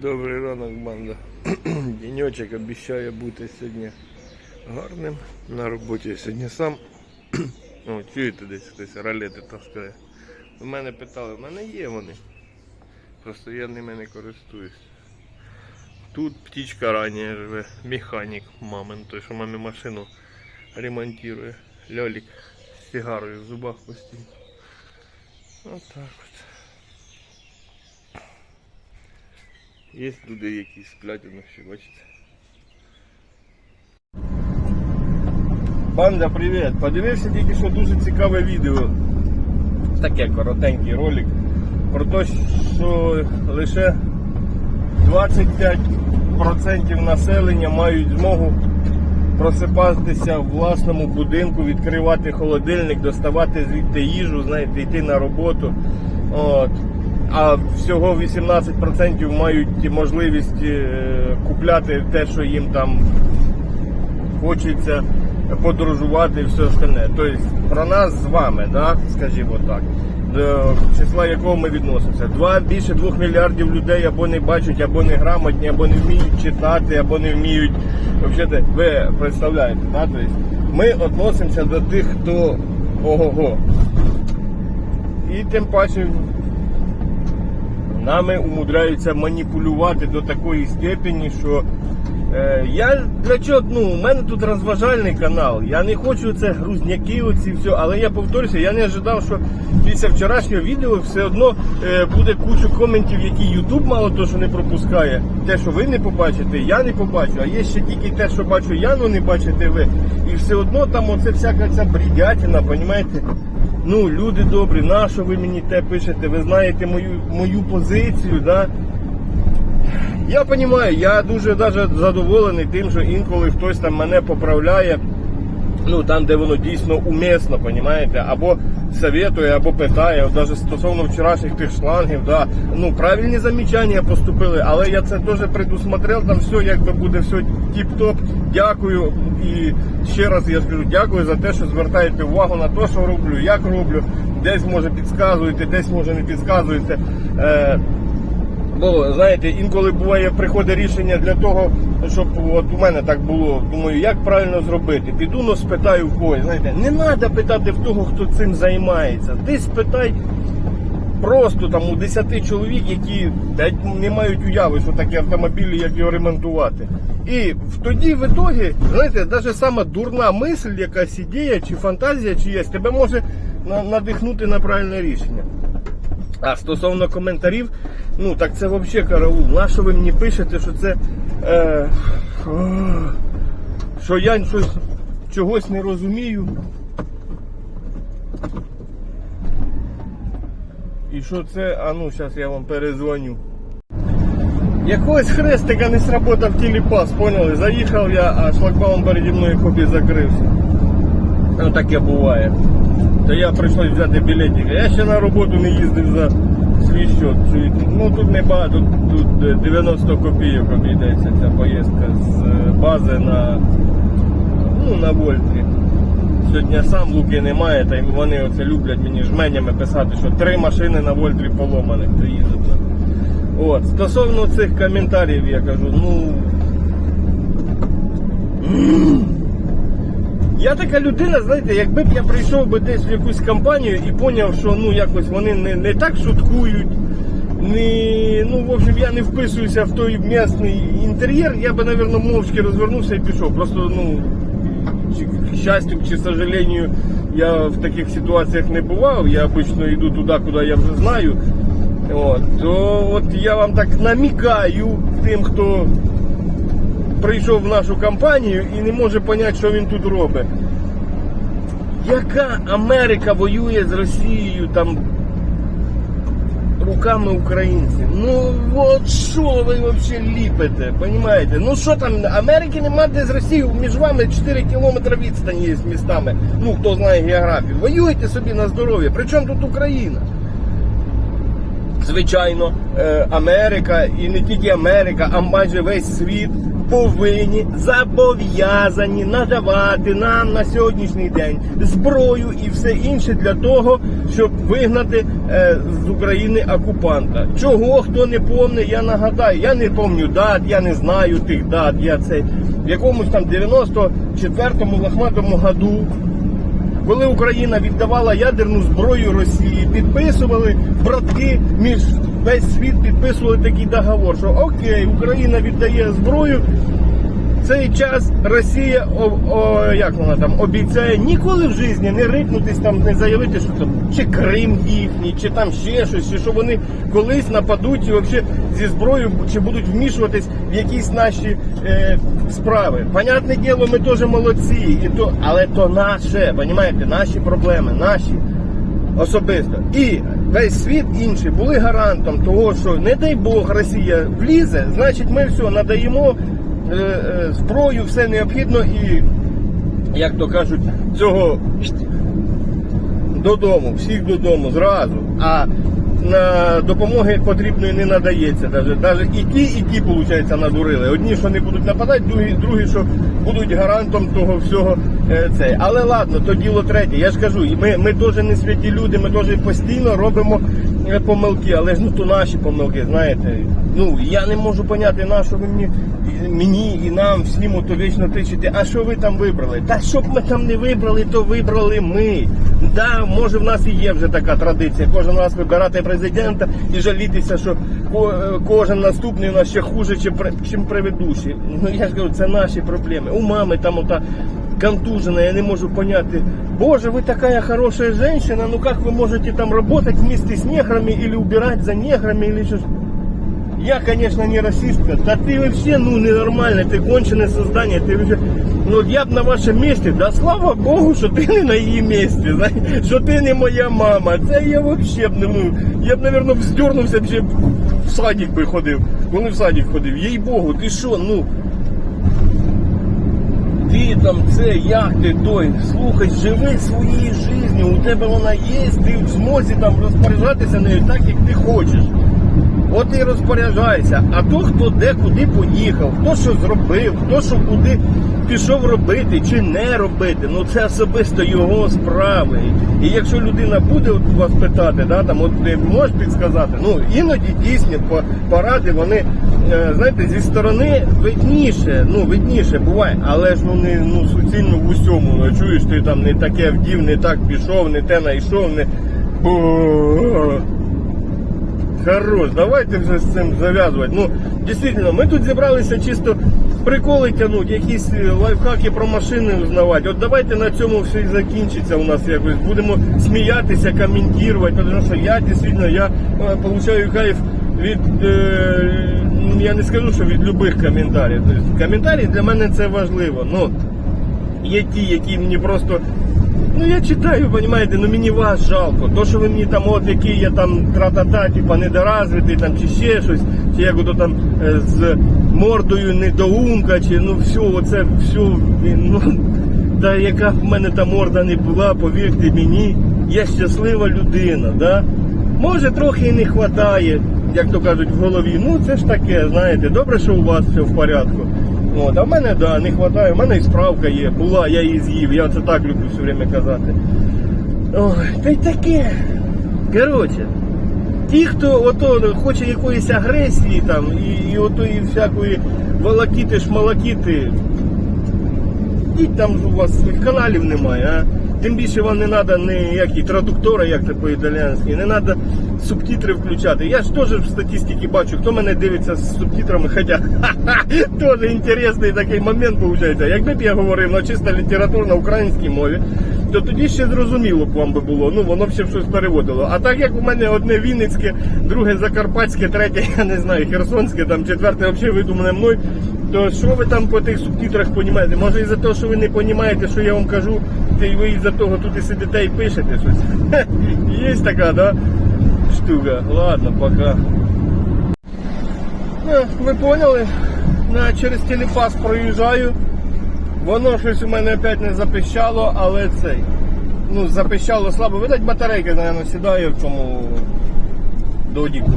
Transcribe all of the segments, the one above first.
Добрий ранок, банда. Діньочок обіцяє бути сьогодні гарним на роботі. Сьогодні сам. О, чуєте десь хтось ролети таскає. У мене питали, в мене є вони. Просто я ними не користуюсь. Тут птічка ранее живе, механік мамин, той, що мамі машину ремонтує. Льолік з сигарою в зубах постійно. Отак от. Є люди, які сплять вночі, бачите. Банда, привіт! Подивився тільки що дуже цікаве відео. Таке коротенький ролик. Про те, що лише 25% населення мають змогу просипатися в власному будинку, відкривати холодильник, доставати звідти їжу, знаєте, йти на роботу. От. А всього 18% мають можливість е, купляти те, що їм там хочеться подорожувати і все остальне. Тобто про нас з вами, да, скажімо так, до числа якого ми відносимося. Два, більше двох мільярдів людей або не бачать, або не грамотні, або не вміють читати, або не вміють. Взагалі, ви представляєте, да? тобто, ми відносимося до тих, хто ого-го. І тим паче нами умудряються маніпулювати до такої степені, що е, я для чого, ну, у мене тут розважальний канал. Я не хочу це грузняки, оці все, але я повторюся, я не ожидав, що після вчорашнього відео все одно е, буде кучу коментів, які YouTube мало того, що не пропускає. Те, що ви не побачите, я не побачу. А є ще тільки те, що бачу я, але не бачите ви. І все одно там оце всяка ця бредятина, понімаєте? Ну, люди добрі, на що ви мені те пишете? Ви знаєте мою, мою позицію, да? Я розумію, я дуже навіть задоволений тим, що інколи хтось там мене поправляє, ну там, де воно дійсно умісно, розумієте? Або советує, або питає, От стосовно вчорашніх тих шлангів, да. ну правильні замічання поступили, але я це теж предусмотрел, там все якби буде все тіп-топ. Дякую і ще раз я скажу дякую за те, що звертаєте увагу на те, що роблю, як роблю, десь може підказуєте, десь може не підказуєте. Е, Бо знаєте, інколи буває приходить рішення для того, щоб от у мене так було. Думаю, як правильно зробити. Піду но спитаю в когось. Знаєте, не треба питати в того, хто цим займається. Ти спитай просто там у 10 чоловік, які не мають уяви, що таке автомобілі, як його ремонтувати. І тоді в ітогі, знаєте, навіть сама дурна мисль, якась ідея чи фантазія чиясь, тебе може надихнути на правильне рішення. А стосовно коментарів, ну так це взагалі караул. На що ви мені пишете, що це. Е, що я щось чогось не розумію. І що це, а ну зараз я вам перезвоню. Якогось хрестика не сработав телепас, поняли? Заїхав я, а шлагбаум переді мною хобі закрився. Ну таке буває. То я прийшлось взяти білетик. Я ще на роботу не їздив за свій счет. Ну тут не багато, тут е, 90 копійок обійдеться ця поїздка з е, бази на, ну, на Вольтрі. Сьогодні сам луки немає, та вони оце люблять мені жменями писати, що три машини на Вольтрі поломаних приїздять. От, стосовно цих коментарів, я кажу, ну. Я така людина, знаєте, якби б я прийшов би десь в якусь компанію і поняв, що ну якось вони не, не так шуткують, не, ну, в общем, я не вписуюся в той місний інтер'єр, я би, мабуть, мовчки розвернувся і пішов. Просто, ну, чи, к щастю, чи, сожалению, я в таких ситуаціях не бував, я обично йду туди, куди я вже знаю. От, то от я вам так намікаю тим, хто прийшов в нашу компанію і не може зрозуміти, що він тут робить. Яка Америка воює з Росією там руками українців? Ну от що ви взагалі ліпите? Понимаєте? Ну що там, Америки нема де з Росією, між вами 4 кілометри відстані є з містами. Ну хто знає географію. Воюйте собі на здоров'я. Причому тут Україна? Звичайно, е, Америка і не тільки Америка, а майже весь світ повинні зобов'язані надавати нам на сьогоднішній день зброю і все інше для того, щоб вигнати е, з України окупанта. Чого хто не помне, я нагадаю. Я не пам'ятаю дат, я не знаю тих дат. Я це в якомусь там 94-му лохматому году коли Україна віддавала ядерну зброю Росії, підписували братки між весь світ підписували такий договор, що окей, Україна віддає зброю. Цей час Росія о, о, як вона там обіцяє ніколи в житті не рикнутись там, не заявити, що там чи Крим їхній, чи там ще щось, чи що вони колись нападуть і взагалі зі зброєю чи будуть вмішуватись в якісь наші е, справи. Понятне діло, ми теж молодці, і то, але то наше, понімаєте, наші проблеми, наші особисто. І весь світ інший були гарантом того, що не дай Бог Росія влізе, значить ми все надаємо зброю, все необхідно і, як то кажуть, цього додому, всіх додому зразу. А на допомоги потрібної не надається. Даже, даже і ті, і ті, виходить, надурили. Одні, що не будуть нападати, другі, другі що будуть гарантом того всього. Е, цей. Але ладно, то діло третє. Я ж кажу, ми, ми теж не святі люди, ми теж постійно робимо е, помилки, але ж ну то наші помилки, знаєте. Ну я не можу поняти, на що ви мені, мені і нам всім ото вічно тичите, а що ви там вибрали? Та щоб ми там не вибрали, то вибрали ми. Да, може в нас і є вже така традиція. Кожен раз вибирати президента і жалітися, що е, кожен наступний у нас ще хуже, чим, чим предыдущий. Ну я ж кажу, це наші проблеми. У мами там ота контужена, я не можу поняти. Боже, вы такая хорошая женщина, ну как вы можете там работать вместе с неграми или убирать за неграми или что? Я, конечно, не расистка. Да ты вообще, ну, ненормальный, ты конченое создание, ты вообще... Ну, от я б на вашому місці, да слава Богу, що ти не на її місці, знаєш, що ти не моя мама. Це я вообще б не, ну, я б, напевно, вздернувся б ще б в садик би ходив. Коли в садик ходив, їй Богу, ти що, ну, ти там це, як ти той, слухай, живи своєю життю, у тебе вона є, ти в змозі там розпоряджатися нею так, як ти хочеш. От і розпоряджайся. А то, хто де куди поїхав, хто що зробив, хто що куди пішов робити чи не робити, ну це особисто його справи. І якщо людина буде от вас питати, да, там, от ти можеш підсказати, ну іноді дійсні поради, вони, знаєте, зі сторони видніше, ну видніше буває, але ж ну не ну, суцільно в усьому. Ну, чуєш, ти там не таке вдів, не так пішов, не те знайшов, не. Хорош, давайте вже з цим зав'язувати. Ну, дійсно, ми тут зібралися чисто приколи тягнути, якісь е, лайфхаки про машини узнавати. От давайте на цьому все і закінчиться у нас якось. Будемо сміятися, коментувати, тому що я дійсно я е, получаю кайф від. Е, я не скажу, що від любих коментарів. Тобто, коментарі для мене це важливо. Ну, є ті, які мені просто. Ну я читаю, розумієте, ну мені вас жалко. То, що ви мені там, от який я там тра-та-та, типа недоразвитий, там чи ще щось, чи як ото там е, з мордою недоумка, чи ну все, оце все, ну та яка в мене та морда не була, повірте мені, я щаслива людина, да? Може трохи і не вистачає, як то кажуть, в голові. Ну це ж таке, знаєте, добре, що у вас все в порядку. От, а в мене да, не вистачає, у мене і справка є, була, я її з'їв, я це так люблю все время казати. Ой, та й таке. Коротше, ті, хто ото хоче якоїсь агресії там і, і отої всякої волокіти, шмалакіти, Ідіть там у вас своїх каналів немає, а? Тим більше вам не треба ніякі традуктори, як це по-італіянськи, не треба субтитри включати. Я ж теж в статистиці бачу, хто мене дивиться з субтитрами, хоча теж інтересний такий момент виходить. Якби б я говорив на чисто літературно українській мові, то тоді ще зрозуміло б вам би було. Ну воно б ще щось переводило. А так як у мене одне Вінницьке, друге Закарпатське, третє, я не знаю, Херсонське, там четверте взагалі видумане мною. То що ви там по тих субтитрах розумієте? Може із-за того, що ви не розумієте, що я вам кажу, та й ви із-за того тут і сидите і пишете щось. Є така, да? Штука. Ладно, пока. Ну, ви поняли? На, через телепас проїжджаю. Воно щось у мене опять не запищало, але цей. Ну, запищало слабо. Видать, батарейка, мабуть, сідає в цьому додіку.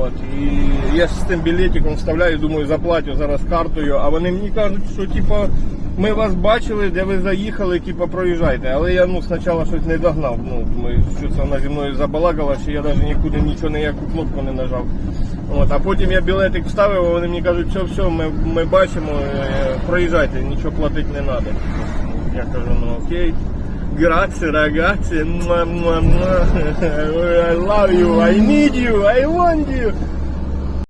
От, і я з тим білетиком вставляю, думаю, заплатю зараз картою, а вони мені кажуть, що типа, ми вас бачили, де ви заїхали, типа проїжджайте. Але я ну спочатку щось не догнав. Ну, думаю, що це вона зі мною забалакала, що я навіть нікуди нічого ніяку кнопку не нажав. От, а потім я білетик вставив, вони мені кажуть, все, все, ми, ми бачимо, е, проїжджайте, нічого платити не треба. Я кажу, ну окей. Mua, mua, mua. I love you, I need you, I want you.